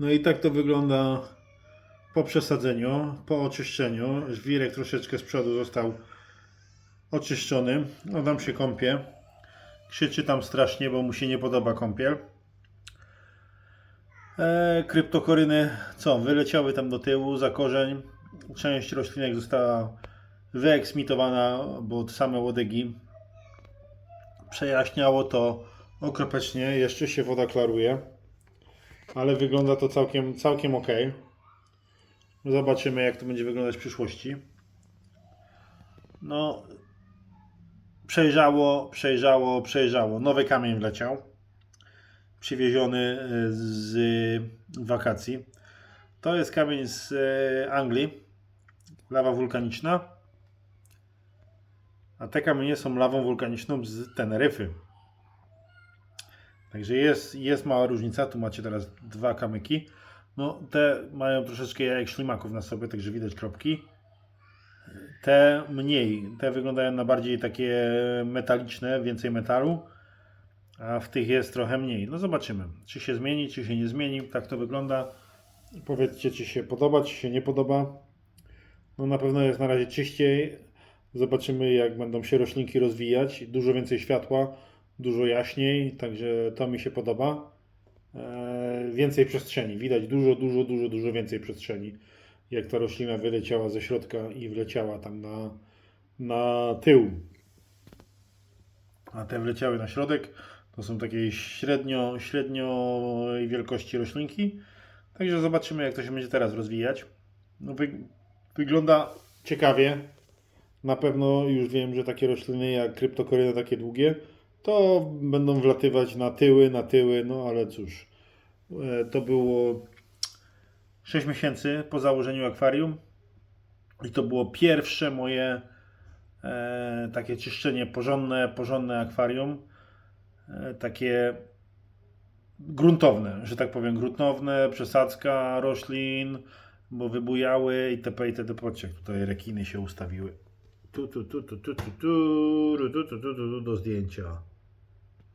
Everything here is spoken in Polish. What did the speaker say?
No i tak to wygląda po przesadzeniu, po oczyszczeniu. Żwirek troszeczkę z przodu został oczyszczony. No tam się kąpie. Krzyczy tam strasznie, bo mu się nie podoba kąpiel. E, kryptokoryny, co, wyleciały tam do tyłu za korzeń. Część roślinek została wyeksmitowana, bo same łodygi przejaśniało to okropecznie. Jeszcze się woda klaruje, ale wygląda to całkiem, całkiem ok. Zobaczymy, jak to będzie wyglądać w przyszłości. No, przejrzało, przejrzało, przejrzało. Nowy kamień wleciał. Przywieziony e, z wakacji. To jest kamień z e, Anglii. Lawa wulkaniczna. A te kamienie są lawą wulkaniczną z Teneryfy. Także jest, jest mała różnica. Tu macie teraz dwa kamyki. No, te mają troszeczkę jajek ślimaków na sobie, także widać kropki. Te mniej. Te wyglądają na bardziej takie metaliczne, więcej metalu. A w tych jest trochę mniej. No zobaczymy, czy się zmieni, czy się nie zmieni. Tak to wygląda. Powiedzcie, czy się podoba, czy się nie podoba. No na pewno jest na razie czyściej. Zobaczymy, jak będą się roślinki rozwijać. Dużo więcej światła, dużo jaśniej, także to mi się podoba. Eee, więcej przestrzeni. Widać dużo, dużo, dużo, dużo więcej przestrzeni. Jak ta roślina wyleciała ze środka i wleciała tam na, na tył. A te wleciały na środek. To są takie średnio, średnio wielkości roślinki. Także zobaczymy, jak to się będzie teraz rozwijać. No, wy, wygląda ciekawie. Na pewno już wiem, że takie rośliny jak kryptokoryna, takie długie, to będą wlatywać na tyły, na tyły, no ale cóż. E, To było 6 miesięcy po założeniu akwarium. I to było pierwsze moje e, takie czyszczenie, porządne, porządne akwarium. E, takie gruntowne, że tak powiem, gruntowne, przesadzka roślin, bo wybujały itp. Patrzcie, jak tutaj rekiny się ustawiły. Tu, tu, tu, tu, tu, tu, tu, tu, tu, tu, tu, tu, do zdjęcia.